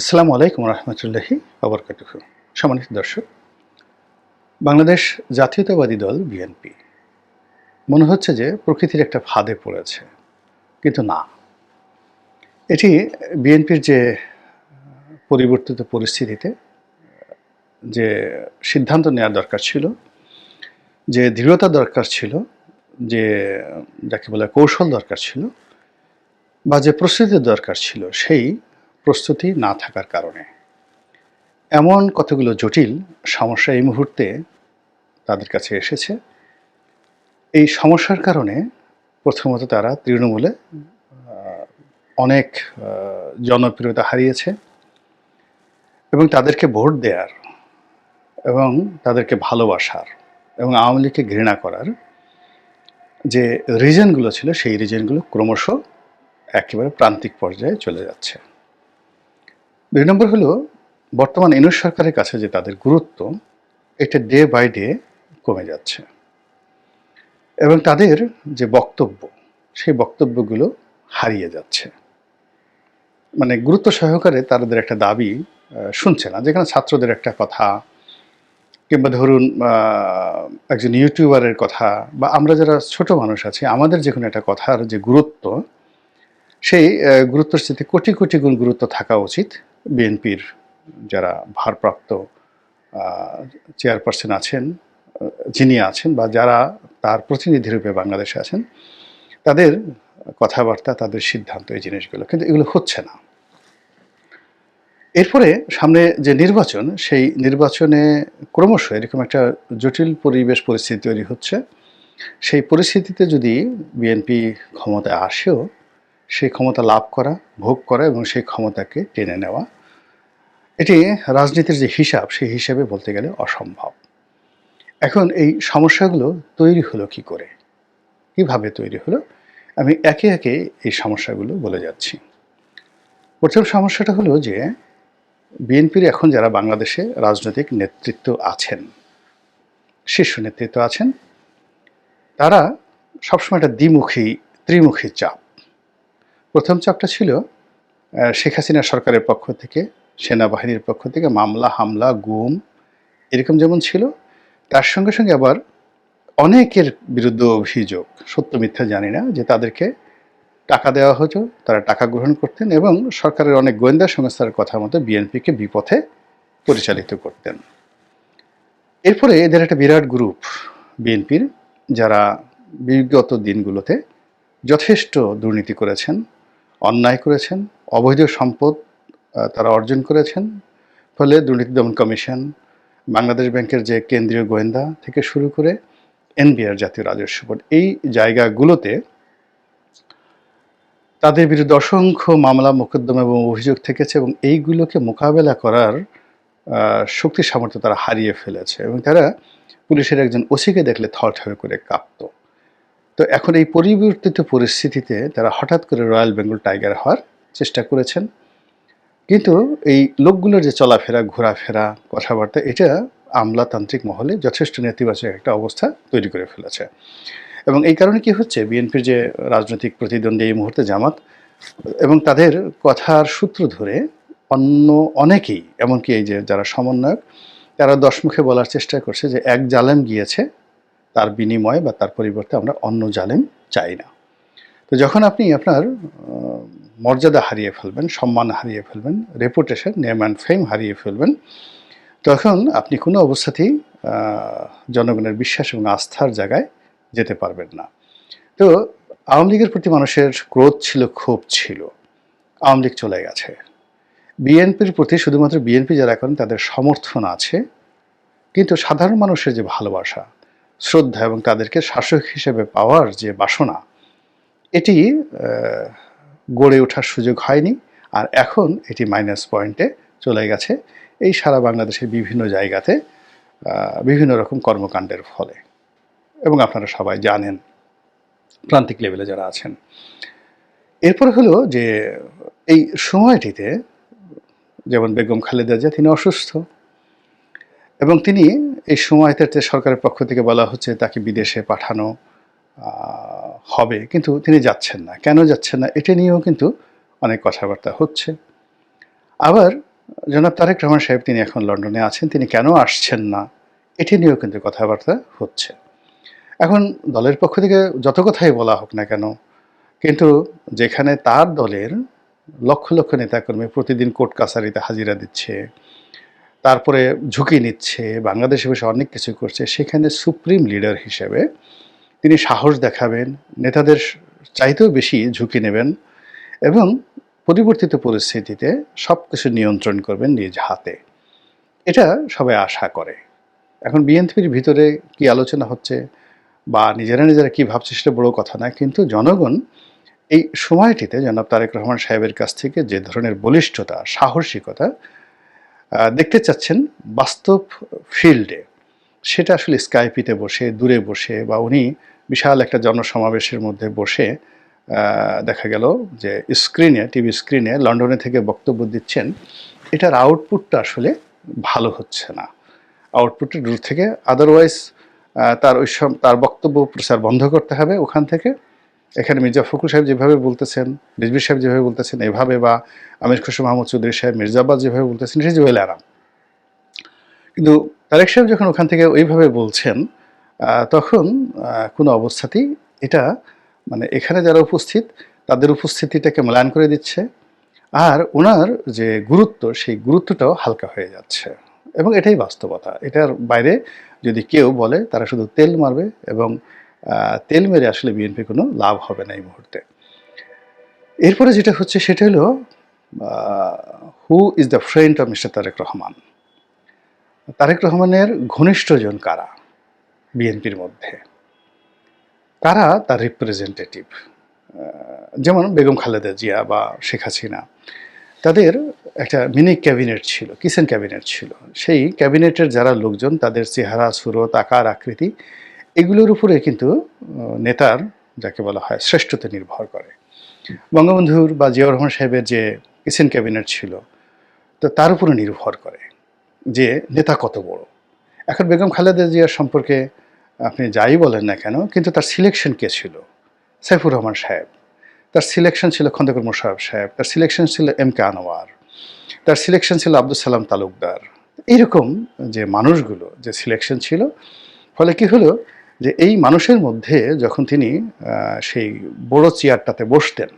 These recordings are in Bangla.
আসসালামু আলাইকুম রহমতুল্লাহি আবরকাতুহ সম্মানিত দর্শক, বাংলাদেশ জাতীয়তাবাদী দল বিএনপি। মনে হচ্ছে যে প্রকৃতির একটা ফাঁদে পড়েছে, কিন্তু না। এটি বিএনপির যে পরিবর্তিত পরিস্থিতিতে যে সিদ্ধান্ত নেওয়ার দরকার ছিল, যে দৃঢ়তা দরকার ছিল, যে যাকে বলে কৌশল দরকার ছিল, বা যে প্রস্তুতির দরকার ছিল, সেই প্রস্তুতি না থাকার কারণে। এমন কতগুলো জটিল সমস্যা এই মুহূর্তে তাদের কাছে এসেছে। এই সমস্যার কারণে প্রথমত তারা তৃণমূলে অনেক জনপ্রিয়তা হারিয়েছে এবং তাদেরকে ভোট দেওয়ার এবং তাদেরকে ভালোবাসার এবং আওয়ামী লীগকে ঘৃণা করার যে রিজনগুলো ছিল, সেই রিজনগুলো ক্রমশ একেবারে প্রান্তিক পর্যায়ে চলে যাচ্ছে। দুই নম্বর হলো, বর্তমান ইউনুস সরকারের কাছে যে তাদের গুরুত্ব, এটা ডে বাই ডে কমে যাচ্ছে। এবং তাদের যে বক্তব্য, সেই বক্তব্যগুলো হারিয়ে যাচ্ছে। মানে গুরুত্ব সহকারে তাদের একটা দাবি শুনছে না। যেখানে ছাত্রদের একটা কথা, কিংবা ধরুন একজন ইউটিউবারের কথা, বা আমরা যারা ছোট মানুষ আছি, আমাদের যে কোনো একটা কথার যে গুরুত্ব, সেই গুরুত্বের সাথে কোটি কোটি গুণ গুরুত্ব থাকা উচিত। বিএনপির যারা ভারপ্রাপ্ত চেয়ারপারসন আছেন যিনি আছেন বা যারা তার প্রতিনিধি রূপে বাংলাদেশে আছেন, তাদের কথাবার্তা, তাদের সিদ্ধান্ত এই জিনিসগুলো। কিন্তু এগুলো হচ্ছে না। এরপরে সামনে যে নির্বাচন, সেই নির্বাচনে ক্রমশ এরকম একটা জটিল পরিবেশ পরিস্থিতি তৈরি হচ্ছে। সেই পরিস্থিতিতে যদি বিএনপি ক্ষমতায় আসেও সেই ক্ষমতা লাভ করা, ভোগ করা এবং সেই ক্ষমতাকে টেনে নেওয়া। এটি রাজনীতির যে হিসাব, সেই হিসাবে বলতে গেলে অসম্ভব। এখন এই সমস্যাগুলো তৈরি হলো কি করে? কীভাবে তৈরি হলো? আমি একে একে এই সমস্যাগুলো বলে যাচ্ছি। প্রথম সমস্যাটা হলো যে, বিএনপির এখন যারা বাংলাদেশে রাজনৈতিক নেতৃত্ব আছেন, শীর্ষ নেতৃত্ব আছেন, তারা সবসময় একটা দ্বিমুখী, ত্রিমুখী চাপ। প্রথম চাপটা ছিল শেখ হাসিনা সরকারের পক্ষ থেকে, সেনাবাহিনীর পক্ষ থেকে মামলা, হামলা, গুম, এরকম যেমন ছিল, তার সঙ্গে সঙ্গে আবার অনেকের বিরুদ্ধে অভিযোগ, সত্য, মিথ্যা জানি না, যে তাদেরকে টাকা দেওয়া হতো, তারা টাকা গ্রহণ করতেন এবং সরকারের অনেক গোয়েন্দা সংস্থার কথা মতো বিএনপিকে বিপথে পরিচালিত করতেন। এরপরে এদের একটা বিরাট গ্রুপ, বিএনপির, যারা বিগত দিনগুলোতে যথেষ্ট দুর্নীতি করেছেন অন্যায় করেছেন, অবৈধ সম্পদ তারা অর্জন করেছেন, ফলে দুর্নীতি দমন কমিশন, বাংলাদেশ ব্যাংকের যে কেন্দ্রীয় গোয়েন্দা থেকে শুরু করে এনবিআর জাতীয় রাজস্ব বোর্ড, এই জায়গাগুলোতে তাদের বিরুদ্ধে অসংখ্য মামলা, মোকদ্দমা এবং অভিযোগ থেকেছে এবং এইগুলোকে মোকাবেলা করার শক্তি সামর্থ্য তারা হারিয়ে ফেলেছে এবং তারা পুলিশের একজন ওসিকে দেখলে থরথর করে কাঁপত তো এখন এই পরিবর্তিত পরিস্থিতিতে তারা হঠাৎ করে রয়্যাল বেঙ্গল টাইগার হওয়ার চেষ্টা করেছেন। কিন্তু এই লোকগুলোর যে চলাফেরা, ঘোরাফেরা, কথাবার্তা, এটা আমলাতান্ত্রিক মহলে যথেষ্ট নেতিবাচক একটা অবস্থা তৈরি করে ফেলেছে। এবং এই কারণে কি হচ্ছে? বিএনপির যে রাজনৈতিক প্রতিদ্বন্দ্বী এই মুহূর্তে জামাত, এবং তাদের কথার সূত্র ধরে অন্য অনেকেই, এমনকি এই যে যারা সমন্বয়ক, তারা দশমুখে বলার চেষ্টা করছে যে এক জালেম গিয়েছে তার বিনিময়ে বা তার পরিবর্তে আমরা অন্য জালেম চাই না। তো যখন আপনি আপনার মর্যাদা হারিয়ে ফেলবেন, সম্মান হারিয়ে ফেলবেন রেপুটেশন নেম অ্যান্ড ফেম হারিয়ে ফেলবেন, তখন আপনি কোনো অবস্থাতেই জনগণের বিশ্বাস এবং আস্থার জায়গায় যেতে পারবেন না। তো আওয়ামী লীগের প্রতি মানুষের ক্রোধ ছিল, ক্ষোভ ছিল। আওয়ামী লীগ চলে গেছে। বিএনপির প্রতি শুধুমাত্র বিএনপি যারা করেন, তাদের সমর্থন আছে। কিন্তু সাধারণ মানুষের যে ভালোবাসা শ্রদ্ধা এবং তাদেরকে শাসক হিসেবে পাওয়ার যে বাসনা, এটি গড়ে ওঠার সুযোগ হয়নি আর এখন এটি মাইনাস পয়েন্টে চলে গেছে। এই সারা বাংলাদেশের বিভিন্ন জায়গাতে বিভিন্ন রকম কর্মকাণ্ডের ফলে। এবং আপনারা সবাই জানেন প্রান্তিক লেভেলে যারা আছেন। এরপর হলো যে, এই সময়টিতে যেমন বেগম খালেদা জিয়া, তিনি অসুস্থ এবং তিনি এই সময়টাতে সরকারের পক্ষ থেকে বলা হচ্ছে তাকে বিদেশে পাঠানো হবে, কিন্তু তিনি যাচ্ছেন না। কেন যাচ্ছেন না? এটা নিয়েও কিন্তু অনেক কথাবার্তা হচ্ছে। আবার জনাব তারেক রহমান সাহেব তিনি এখন লন্ডনে আছেন, তিনি কেন আসছেন না? এটি নিয়েও কিন্তু কথাবার্তা হচ্ছে। এখন দলের পক্ষ থেকে যত কথাই বলা হোক না কেন, কিন্তু যেখানে তার দলের লক্ষ লক্ষ নেতাকর্মী প্রতিদিন কোর্ট কাছারিতে হাজিরা দিচ্ছে তারপরে ঝুঁকি নিচ্ছে, বাংলাদেশে বসে অনেক কিছু করছে। সেখানে সুপ্রিম লিডার হিসেবে তিনি সাহস দেখাবেন, নেতাদের চাইতেও বেশি ঝুঁকি নেবেন এবং পরিবর্তিত পরিস্থিতিতে সব কিছু নিয়ন্ত্রণ করবেন নিজ হাতে। এটা সবাই আশা করে। এখন বিএনপির ভিতরে কি আলোচনা হচ্ছে বা নিজেরা নিজেরা কী ভাবছে সেটা বড় কথা না, কিন্তু জনগণ এই সময়টিতে জনাব তারেক রহমান সাহেবের কাছ থেকে যে ধরনের বলিষ্ঠতা, সাহসিকতা দেখতে চাচ্ছেন বাস্তব ফিল্ডে। সেটা আসলে স্কাইপিতে বসে, দূরে বসে বা উনি বিশাল একটা জনসমাবেশের মধ্যে বসে দেখা গেল যে স্ক্রিনে, টিভি স্ক্রিনে লন্ডনে থেকে বক্তব্য দিচ্ছেন। এটার আউটপুটটা আসলে ভালো হচ্ছে না। আউটপুটের দূর থেকে আদারওয়াইজ তার ওই সব তার বক্তব্য প্রচার বন্ধ করতে হবে ওখান থেকে। এখানে মির্জা ফখরুল সাহেব যেভাবে বলতেছেন রিজভি সাহেব যেভাবে বলতেছেন, এভাবে বা আমির খুশু মাহমুদ চৌধুরী সাহেব মির্জাবাদ যেভাবে বলতেছেন, সে জুয়েল আরাম। কিন্তু তারেক সাহেব যখন ওখান থেকে ওইভাবে বলছেন তখন কোনো অবস্থাতেই এটা মানে এখানে যারা উপস্থিত, তাদের উপস্থিতিটাকে মূল্যায়ন করে দিচ্ছে আর ওনার যে গুরুত্ব, সেই গুরুত্বটাও হালকা হয়ে যাচ্ছে। এবং এটাই বাস্তবতা। এটার বাইরে যদি কেউ বলে, তারা শুধু তেল মারবে এবং তেল মেরে আসলে বিএনপি কোনো লাভ হবে না এই মুহূর্তে। এরপরে যেটা হচ্ছে সেটা হলো who is the friend of mister Tarek Rahman? Tarek রহমানের ঘনিষ্ঠজন কারা বিএনপির মধ্যে? কারা তার রিপ্রেজেন্টেটিভ যেমন বেগম খালেদা জিয়া বা শেখ হাসিনা। তাদের একটা মিনি ক্যাবিনেট ছিল কিচেন ক্যাবিনেট ছিল। সেই ক্যাবিনেটের যারা লোকজন, তাদের চেহারা, সুরত, আকার, আকৃতি এগুলোর উপরে কিন্তু নেতার যাকে বলা হয় শ্রেষ্ঠতা নির্ভর করে। বঙ্গবন্ধুর বা জিয়াউর রহমান সাহেবের যে কিচেন ক্যাবিনেট ছিল, তো তার উপরে নির্ভর করে যে নেতা কত বড়। এখন বেগম খালেদা জিয়ার সম্পর্কে আপনি যাই বলেন না কেন, কিন্তু তার সিলেকশন কে ছিল? সাইফুর রহমান সাহেব। তার সিলেকশন ছিল খন্দকার মোশারফ সাহেব। তার সিলেকশন ছিল এম কে আনোয়ার। তার সিলেকশন ছিল আব্দুল সালাম তালুকদার। এইরকম যে মানুষগুলো যে সিলেকশন ছিল, ফলে কি হলো যে এই মানুষের মধ্যে যখন তিনি সেই বড় চেয়ারটাতে বসতেন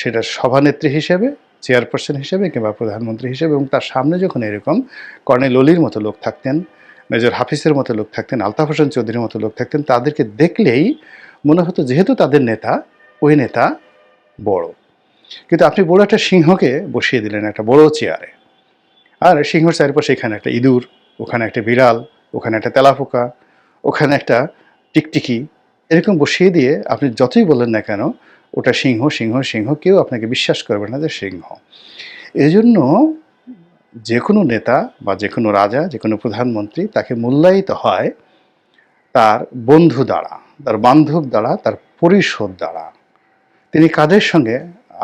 সেটা সভানেত্রী হিসেবে, চেয়ারপারসন হিসেবে কিংবা প্রধানমন্ত্রী হিসেবে এবং তার সামনে যখন এরকম কর্নেল অলির মতো লোক থাকতেন, মেজর হাফিজের মতো লোক থাকতেন, আলতাফ হোসেন চৌধুরীর মতো লোক থাকতেন, তাদেরকে দেখলেই মনে হতো যেহেতু তাদের নেতা, ওই নেতা বড়। কিন্তু আপনি বড় একটা সিংহকে বসিয়ে দিলেন একটা বড় চেয়ারে। আর সিংহর চারিপাশে এখানে একটা ইঁদুর, ওখানে একটা বিড়াল, ওখানে একটা তেলাপোকা ওখানে একটা টিকটিকি, এরকম বসিয়ে দিয়ে আপনি যতই বলেন না কেন, ওটা সিংহ সিংহ সিংহ, কেউ আপনাকে বিশ্বাস করবে না যে সিংহ। এই জন্য যে কোনো নেতা বা যে কোনো রাজা, যে কোনো প্রধানমন্ত্রী তাকে মূল্যায়িত হয় তার বন্ধু দ্বারা, তার বান্ধব দ্বারা, তার পরিষদ দ্বারা। তিনি কাদের সঙ্গে?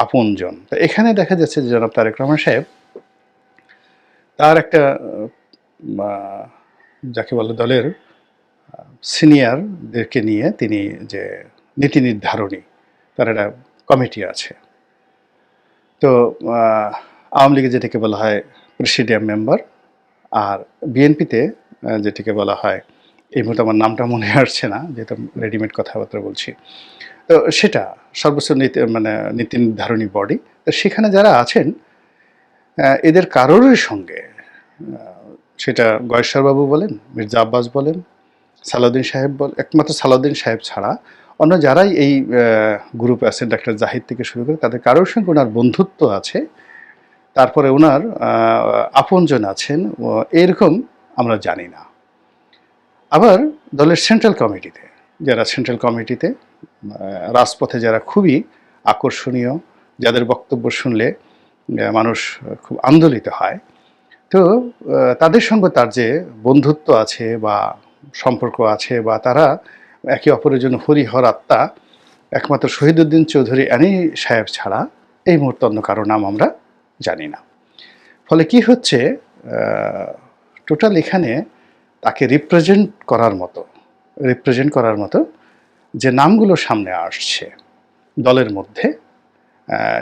আপনজন। তো এখানে দেখা যাচ্ছে যে জনাব তারেক রহমান সাহেব তার একটা যাকে বলে দলের সিনিয়রদেরকে নিয়ে তিনি যে নীতি নির্ধারণী, তার একটা কমিটি আছে। তো আওয়ামী লীগে যেটাকে বলা হয় প্রেসিডিয়াম মেম্বার আর বিএনপিতে যেটাকে বলা হয়, এই মুহূর্তে আমার নামটা মনে আসছে না, যেহেতু রেডিমেড কথাবার্তা বলছি। তো সেটা সর্বোচ্চ নীতি মানে নীতি নির্ধারণী বডি। তো সেখানে যারা আছেন এদের কারোরই সঙ্গে সেটা গয়েশ্বরবাবু বলেন, মির্জা আব্বাস বলেন সালাউদ্দিন সাহেব বল, একমাত্র সালাউদ্দিন সাহেব ছাড়া অন্য যারাই এই গ্রুপে আছেন, ডাক্তার জাহিদ থেকে শুরু করে তাদের কারোর সঙ্গে ওনার বন্ধুত্ব আছে, তারপরে ওনার আপনজন আছেন এরকম আমরা জানি না। আবার দলের সেন্ট্রাল কমিটিতে যারা সেন্ট্রাল কমিটিতে রাজপথে যারা খুবই আকর্ষণীয়, যাদের বক্তব্য শুনলে মানুষ খুব আন্দোলিত হয়, তো তাদের সঙ্গে তার যে বন্ধুত্ব আছে বা সম্পর্ক আছে বা তারা একে অপরের জন্য হরিহর আত্মা, একমাত্র শহীদুদ্দিন চৌধুরী অ্যানি সাহেব ছাড়া এই মুহূর্তে অন্য কারও নাম আমরা জানি না। ফলে কি হচ্ছে টোটাল এখানে তাকে রিপ্রেজেন্ট করার মতো রিপ্রেজেন্ট করার মতো যে নামগুলো সামনে আসছে দলের মধ্যে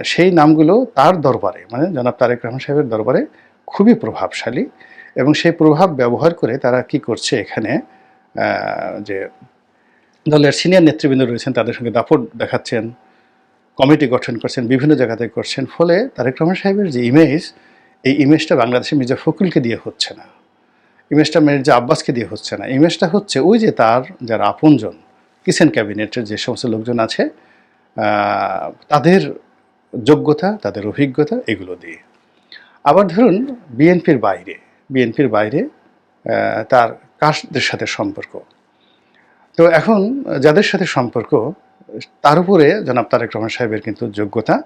সেই নামগুলো তার দরবারে মানে জনাব তারেক রহমান সাহেবের দরবারে খুবই প্রভাবশালী। এবং সেই প্রভাব ব্যবহার করে তারা কি করছে এখানে যে দলের সিনিয়র নেতৃবৃন্দ রয়েছেন, তাদের সঙ্গে দাপট দেখাচ্ছেন, কমিটি গঠন করছেন, বিভিন্ন জায়গাতে করছেন, ফলে তারেক রহমান সাহেবের যে ইমেজ এই ইমেজটা বাংলাদেশে মির্জা ফখরুলকে দিয়ে হচ্ছে না। ইমেজটা মির্জা আব্বাসকে দিয়ে হচ্ছে না। ইমেজটা হচ্ছে ওই যে তার যারা আপনজন কিচেন ক্যাবিনেটের যে সমস্ত লোকজন আছে তাদের যোগ্যতা, তাদের অভিজ্ঞতা, এগুলো দিয়ে। আবার ধরুন, বিএনপির বাইরে বিএনপির বাইরে তার কাদের সাথে সম্পর্ক। তো এখন যাদের সাথে সম্পর্ক, তার উপরে জনাব তারেক রহমান সাহেবের কিন্তু যোগ্যতা,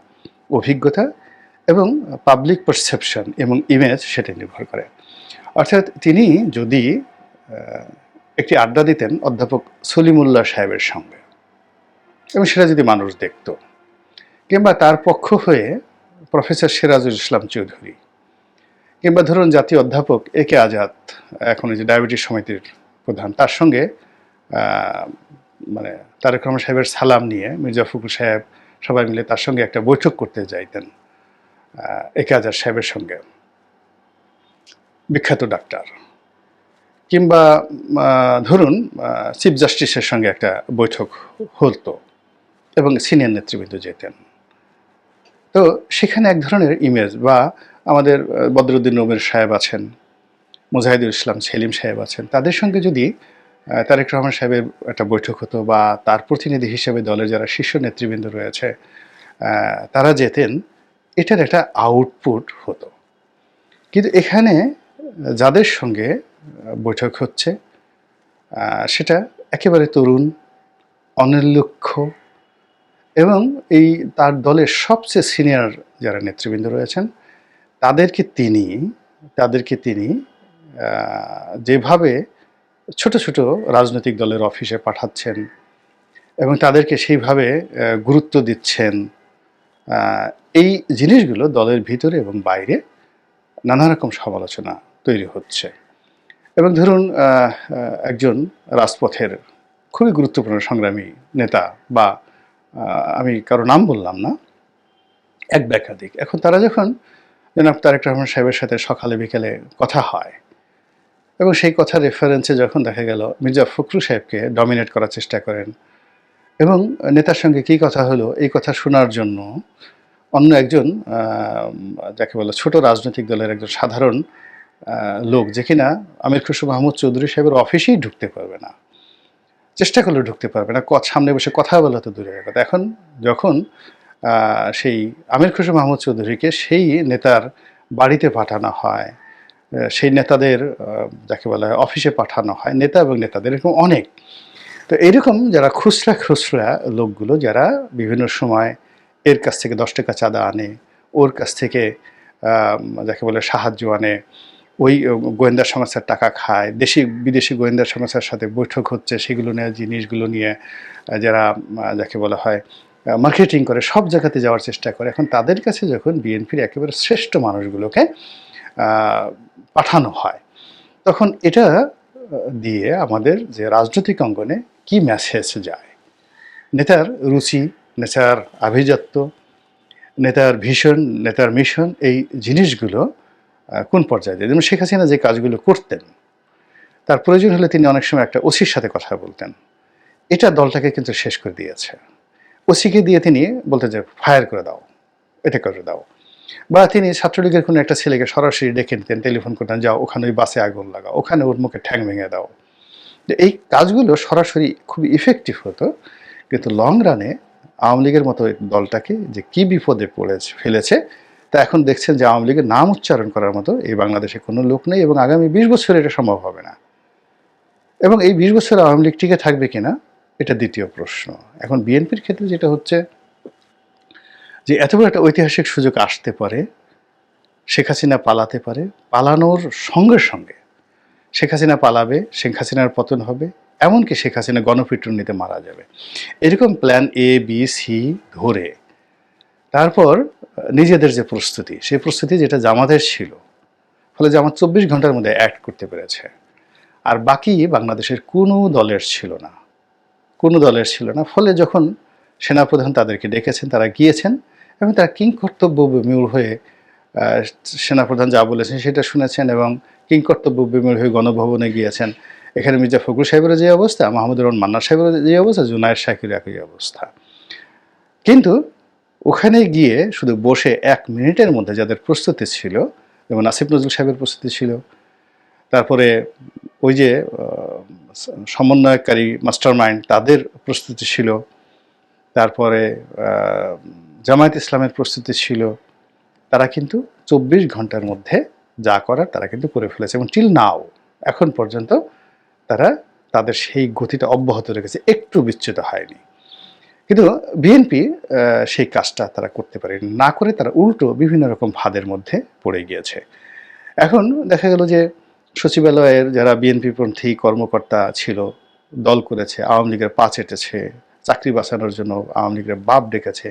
অভিজ্ঞতা এবং পাবলিক পারসেপশন এবং ইমেজ সেটা নির্ভর করে। অর্থাৎ তিনি যদি একটি আড্ডা দিতেন অধ্যাপক সলিমুল্লাহ সাহেবের সঙ্গে এবং সেটা যদি মানুষ দেখত, কিংবা তার পক্ষ হয়ে প্রফেসর সিরাজুল ইসলাম চৌধুরী কিংবা ধরুন জাতীয় অধ্যাপক এ কে আজাদ, এখন যে ডায়াবেটিস সমিতির প্রধান, তার সঙ্গে মানে তারেক রহমান সাহেবের সালাম নিয়ে মির্জা ফখরুল সাহেব সবাই মিলে তার সঙ্গে একটা বৈঠক করতে যাইতেন এ কে আজাদ সাহেবের সঙ্গে। বিখ্যাত ডাক্তার। কিংবা ধরুন চিফ জাস্টিসের সঙ্গে একটা বৈঠক হতো এবং সিনিয়র নেতৃবৃন্দ যেতেন। তো সেখানে এক ধরনের ইমেজ বা আমাদের বদরুদ্দিন নবীর সাহেব আছেন, মুজাহিদুল ইসলাম সেলিম সাহেব আছেন। তাদের সঙ্গে যদি তারেক রহমান সাহেবের একটা বৈঠক হতো বা তার প্রতিনিধি হিসেবে দলের যারা শীর্ষ নেতৃবৃন্দ রয়েছে তারা যেতেন, এটার একটা আউটপুট হতো। কিন্তু এখানে যাদের সঙ্গে বৈঠক হচ্ছে সেটা একেবারে তরুণ, অনির্লক্ষ এবং এই তার দলের সবচেয়ে সিনিয়র যারা নেতৃবৃন্দ রয়েছেন তাদেরকে তিনি তাদেরকে তিনি যেভাবে ছোট ছোট রাজনৈতিক দলের অফিসে পাঠাচ্ছেন এবং তাদেরকে সেইভাবে গুরুত্ব দিচ্ছেন এই জিনিসগুলো দলের ভিতরে এবং বাইরে নানা রকম সমালোচনা তৈরি হচ্ছে। এবং ধরুন একজন রাজপথের খুবই গুরুত্বপূর্ণ সংগ্রামী নেতা বা আমি কারও নাম বললাম না, এক বা একাধিক। এখন তারা যখন জনাব তারেক রহমান সাহেবের সাথে সকালে, বিকেলে কথা হয়। এবং সেই কথার রেফারেন্সে যখন দেখা গেল, মির্জা ফখরুল সাহেবকে ডমিনেট করার চেষ্টা করেন। এবং নেতার সঙ্গে কী কথা হলো, এই কথা শোনার জন্য অন্য একজন যাকে বলে ছোট রাজনৈতিক দলের একজন সাধারণ লোক যে কিনা আমির খুশু মাহমুদ চৌধুরী সাহেবের অফিসেই ঢুকতে পারবে না। চেষ্টা করলেও ঢুকতে পারবে না। সামনে বসে কথা বলা তো কথা। এখন যখন সেই আমির খুশু মাহমুদ চৌধুরীকে সেই নেতার বাড়িতে পাঠানো হয়। সেই নেতাদের যাকে বলা হয় অফিসে পাঠানো হয়, নেতা এবং নেতাদের এরকম অনেক। তো এরকম যারা খুচরা খুচরা লোকগুলো, যারা বিভিন্ন সময় এর কাছ থেকে দশ টাকা চাঁদা আনে, ওর কাছ থেকে যাকে বলে সাহায্য আনে, ওই গোয়েন্দা সংস্থার টাকা খায়, দেশি, বিদেশি গোয়েন্দা সংস্থার সাথে বৈঠক হচ্ছে, সেগুলো নিয়ে, জিনিসগুলো নিয়ে যারা যাকে বলা হয় মার্কেটিং করে, সব জায়গাতে যাওয়ার চেষ্টা করে। এখন তাদের কাছে যখন বিএনপির একেবারে শ্রেষ্ঠ মানুষগুলোকে পাঠানো হয়, তখন এটা দিয়ে আমাদের যে রাজনৈতিক অঙ্গনে কি মেসেজ যায়? নেতার রুচি, নেতার আভিজাত্য, নেতার ভীষণ, নেতার মিশন, এই জিনিসগুলো কোন পর্যায়ে যায়? যেমন শেখ হাসিনা যে কাজগুলো করতেন, তার প্রয়োজন হলে তিনি অনেক সময় একটা ওসির সাথে কথা বলতেন। এটা দলটাকে কিন্তু শেষ করে দিয়েছে। ওসিকে দিয়ে তিনি বলতেন যে, ফায়ার করে দাও, এটা করে দাও। বা তিনি ছাত্রলীগের কোনো একটা ছেলেকে সরাসরি ডেকে নিতেন, টেলিফোন করতেন, যাও, ওখানে ওই বাসে আগুন লাগাও, ওখানে ওর মুখে ঠ্যাং ভেঙে দাও। এই কাজগুলো সরাসরি খুবই ইফেক্টিভ হতো, কিন্তু লং রানে আওয়ামী লীগের মতো দলটাকে যে কি বিপদে পড়েছে ফেলেছে, তা এখন দেখছেন যে আওয়ামী লীগের নাম উচ্চারণ করার মতো এই বাংলাদেশে কোনো লোক নেই এবং আগামী বিশ বছর এটা সম্ভব হবে না। এবং এই বিশ বছর আওয়ামী লীগ টিকে থাকবে কিনা এটা দ্বিতীয় প্রশ্ন। এখন বিএনপির ক্ষেত্রে যেটা হচ্ছে যে এত বড় একটা ঐতিহাসিক সুযোগ আসতে পারে, শেখ হাসিনা পালাতে পারে, পালানোর সঙ্গে সঙ্গে শেখ হাসিনা পালাবে, শেখ হাসিনার পতন হবে, এমনকি শেখ হাসিনা গণপিটুনিতে মারা যাবে। এরকম প্ল্যান এ বি সি ধরে তারপর নিজেদের যে প্রস্তুতি, সেই প্রস্তুতি যেটা জামাতের ছিল, ফলে জামাত চব্বিশ ঘণ্টার মধ্যে অ্যাড করতে পেরেছে। আর বাকি বাংলাদেশের কোনো দলের ছিল না। কোনো দলের ছিল না। ফলে যখন সেনাপ্রধান তাদেরকে ডেকেছেন, তারা গিয়েছেন এবং তারা কিং কর্তব্য বিমূল হয়ে সেনাপ্রধান যা বলেছেন সেটা শুনেছেন এবং কিং কর্তব্য বিমূল হয়ে গণভবনে গিয়েছেন। এখানে মির্জা ফখরুল সাহেবের যে অবস্থা, মাহমুদুর রহমান মান্নার সাহেবের যে অবস্থা জুনায়ের শাকির একই অবস্থা। কিন্তু ওখানে গিয়ে শুধু বসে এক মিনিটের মধ্যে যাদের প্রস্তুতি ছিল, যেমন আসিফ নজরুল সাহেবের প্রস্তুতি ছিল, তারপরে ওই যে সমন্বয়কারী মাস্টার মাইন্ড তাদের প্রস্তুতি ছিল। তারপরে জামায়াত ইসলামের প্রস্তুতি ছিল। তারা কিন্তু চব্বিশ ঘণ্টার মধ্যে যা করার তারা কিন্তু করে ফেলেছে এবং টিল নাও এখন পর্যন্ত তারা তাদের সেই গতিটা অব্যাহত রেখেছে, একটু বিচ্যুত হয়নি। কিন্তু বিএনপি সেই কাজটা তারা করতে পারেনি না করে তারা উল্টো বিভিন্ন রকম ফাঁদের মধ্যে পড়ে গিয়েছে। এখন দেখা গেল যে সচিবালয়ের যারা বিএনপিপন্থী কর্মকর্তা ছিল, দল করেছে, আওয়ামী লীগের পা চেটেছে, চাকরি বাঁচানোর জন্য আওয়ামী লীগের বাপ ডেকেছে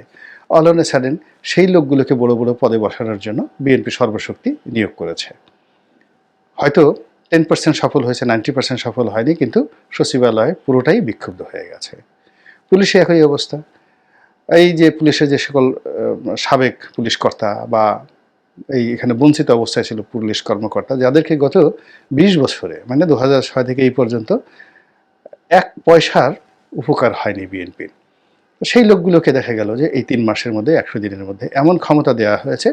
অল অন সাডেন সেই লোকগুলোকে বড় বড় পদে বসানোর জন্য বিএনপি সর্বশক্তি নিয়োগ করেছে। হয়তো টেন পার্সেন্ট সফল হয়েছে নাইনটি পার্সেন্ট সফল হয়নি, কিন্তু সচিবালয় পুরোটাই বিক্ষুব্ধ হয়ে গেছে। পুলিশে একই অবস্থা। এই যে পুলিশের যে সকল সাবেক পুলিশ কর্তা বা এই এখানে বঞ্চিত অবস্থায় ছিল পুলিশ কর্মকর্তা, যাদেরকে গত বিশ বছরে মানে দু ছয় থেকে এই পর্যন্ত এক পয়সার উপকার হয়নি বিএনপির সেই লোকগুলোকে দেখা গেল যে এই তিন মাসের মধ্যে, একশো দিনের মধ্যে এমন ক্ষমতা দেওয়া হয়েছে,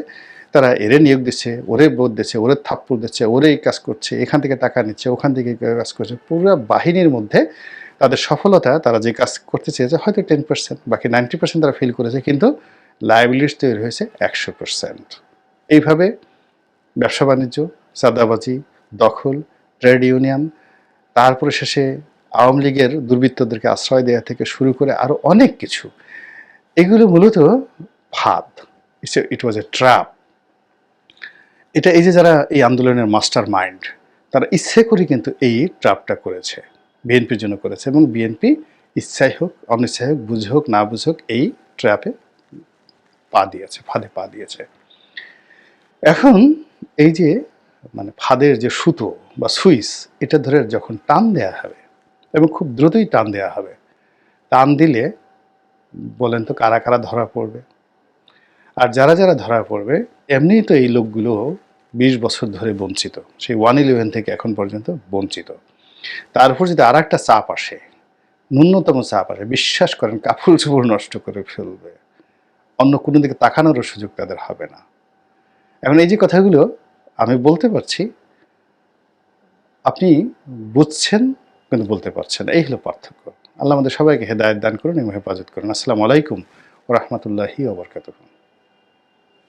তারা এরে নিয়োগ দিচ্ছে, ওরে বোধ দিচ্ছে, ওরে থাপ্পড় দিচ্ছে ওরে এই কাজ করছে, এখান থেকে টাকা নিচ্ছে, ওখান থেকে কাজ করছে, পুরো বাহিনীর মধ্যে তাদের সফলতা, তারা যে কাজ করতে চেয়েছে হয়তো টেন পার্সেন্ট, বাকি নাইনটি পার্সেন্ট তারা ফিল করেছে, কিন্তু লাইবিলিটিস তৈরি হয়েছে একশো পার্সেন্ট। এইভাবে ব্যবসা বাণিজ্য সাদাবাজি দখল, ট্রেড ইউনিয়ন, তারপরে শেষে আওয়ামী লীগের দুর্বৃত্তদেরকে আশ্রয় দেওয়া থেকে শুরু করে আরও অনেক কিছু। এগুলো মূলত ফাঁদ। ইট ওয়াজ এ ট্র্যাপ এটা এই যে যারা এই আন্দোলনের মাস্টার মাইন্ড তারা ইচ্ছে করে কিন্তু এই ট্র্যাপটা করেছে, বিএনপির জন্য করেছে এবং বিএনপি ইচ্ছাই হোক, অনিচ্ছাই হোক, বুঝে হোক, না বুঝে হোক, এই ট্র্যাপে পা দিয়েছে, ফাঁদে পা দিয়েছে। এখন এই যে মানে ফাঁদের যে সুতো বা সুইচ, এটা ধরে যখন টান দেয়া হবে এবং খুব দ্রুতই টান দেয়া হবে, টান দিলে বলেন তো কারা কারা ধরা পড়বে? আর যারা যারা ধরা পড়বে এমনিই তো এই লোকগুলো বিশ বছর ধরে বঞ্চিত, সেই ওয়ান ইলেভেন থেকে এখন পর্যন্ত বঞ্চিত। তার উপর যদি আর একটা চাপ আসে, ন্যূনতম চাপ আসে, বিশ্বাস করেন কাপড় চোপড় নষ্ট করে ফেলবে, অন্য কোনো দিকে তাকানোরও সুযোগ তাদের হবে না। এখন এই যে কথাগুলো আমি বলতে পারছি, আপনি বুঝছেন কিন্তু বলতে পারছেন। এই হলো পার্থক্য। আল্লাহ আমাদের সবাইকে হেদায়ত দান করুন এবং হেফাজত করুন। আসসালামু আলাইকুম ও রহমতুল্লাহি ওবরকাতুহ